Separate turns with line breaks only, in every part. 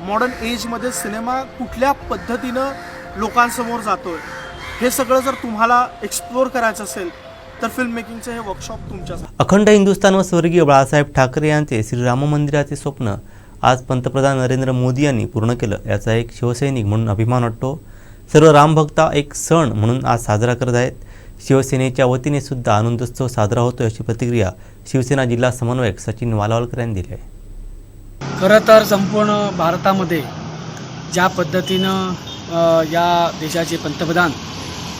Modern एजमध्ये cinema कुठल्या पद्धतीनं लोकांसमोर जातोय हे सगळं जर तुम्हाला एक्सप्लोअर करायचं असेल तर फिल्म मेकिंगचं हे वर्कशॉप तुमच्या
अखंड हिंदुस्थान व स्वर्गीय बाळासाहेब ठाकरे यांचे श्रीराम मंदिराचे स्वप्न आज पंतप्रधान नरेंद्र मोदी यांनी पूर्ण केलं याचा एक शिवसैनिक म्हणून अभिमान वाटतो. सर्व रामभक्ता एक सण म्हणून आज साजरा करत आहेत. शिवसेनेच्या वतीने सुद्धा आनंदोत्सव साजरा होतो अशी प्रतिक्रिया शिवसेना जिल्हा समन्वयक सचिन वालावलकर यांनी दिली आहे.
खरं तर संपूर्ण भारतामध्ये ज्या पद्धतीनं या देशाचे पंतप्रधान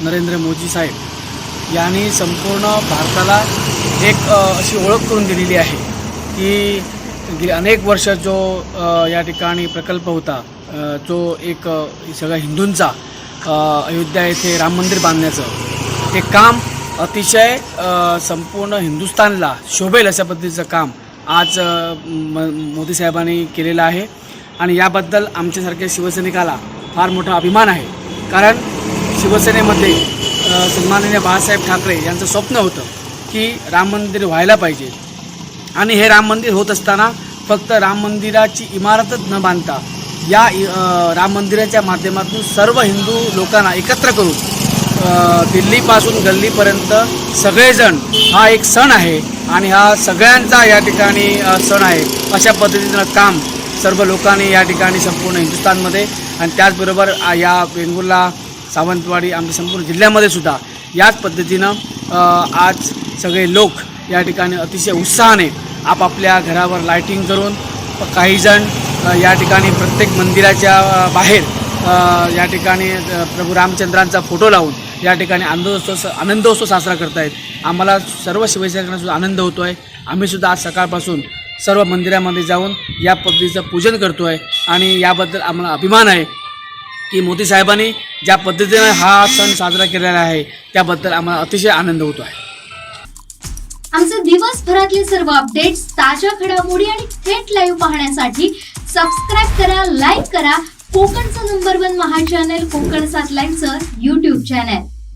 नरेंद्र मोदी साहेब यांनी संपूर्ण भारताला एक अशी ओळख करून दिलेली आहे की गेली अनेक वर्ष जो या ठिकाणी प्रकल्प होता जो एक सगळ्या हिंदूंचा अयोध्या येथे राम मंदिर बांधण्याचं ते काम अतिशय संपूर्ण हिंदुस्थानला शोभेल अशा पद्धतीचं काम आज म मोदी साहेबांनी केलेलं आहे. आणि याबद्दल आमच्यासारख्या शिवसैनिकाला फार मोठा अभिमान आहे. कारण शिवसेनेमध्ये सन्माननीय बाळासाहेब ठाकरे यांचं स्वप्न होतं की राम मंदिर व्हायला पाहिजे. आणि हे राम मंदिर होत असताना फक्त राम मंदिराची इमारतच न बांधता या इ- राम मंदिराच्या माध्यमातून सर्व हिंदू लोकांना एकत्र करून दिल्लीपासून गल्लीपर्यंत सगळेजण हा एक सण आहे. आणि हा सगळ्यांचा या ठिकाणी सण आहे. अशा पद्धतीनं काम सर्व लोकांनी या ठिकाणी संपूर्ण हिंदुस्थानमध्ये आणि त्याचबरोबर या वेंगुर्ला सावंतवाडी आमच्या संपूर्ण जिल्ह्यामध्ये सुद्धा याच पद्धतीनं आज सगळे लोक या ठिकाणी अतिशय उत्साहाने आपापल्या घरावर लायटिंग करून काहीजण या ठिकाणी प्रत्येक मंदिराच्या बाहेर या ठिकाणी प्रभू रामचंद्रांचा फोटो लावून या ठिकाणी आनंदोत्सव आनंदोत्सव साजरा करतायत. आम्हाला सर्व शिवसैनिकांना सुद्धा आनंद होतो आहे आम्ही सुद्धा आज सकाळपासून सर्व मंदिरामध्ये जाऊन या पद्धतीचं पूजन करतो आहे आणि याबद्दल आम्हाला अभिमान आहे की मोदी साहेबांनी ज्या पद्धतीने हा सण साजरा केलेला आहे त्याबद्दल आम्हाला अतिशय आनंद होतो आहे
आमचे दिवसभरातले सर्व अपडेट्स ताज्या घडामोडी आणि थेट लाईव्ह पाहण्यासाठी सबस्क्राईब करा लाईक करा. कोकणचं नंबर वन महा चॅनल कोकण सात लाईनचं युट्यूब चॅनल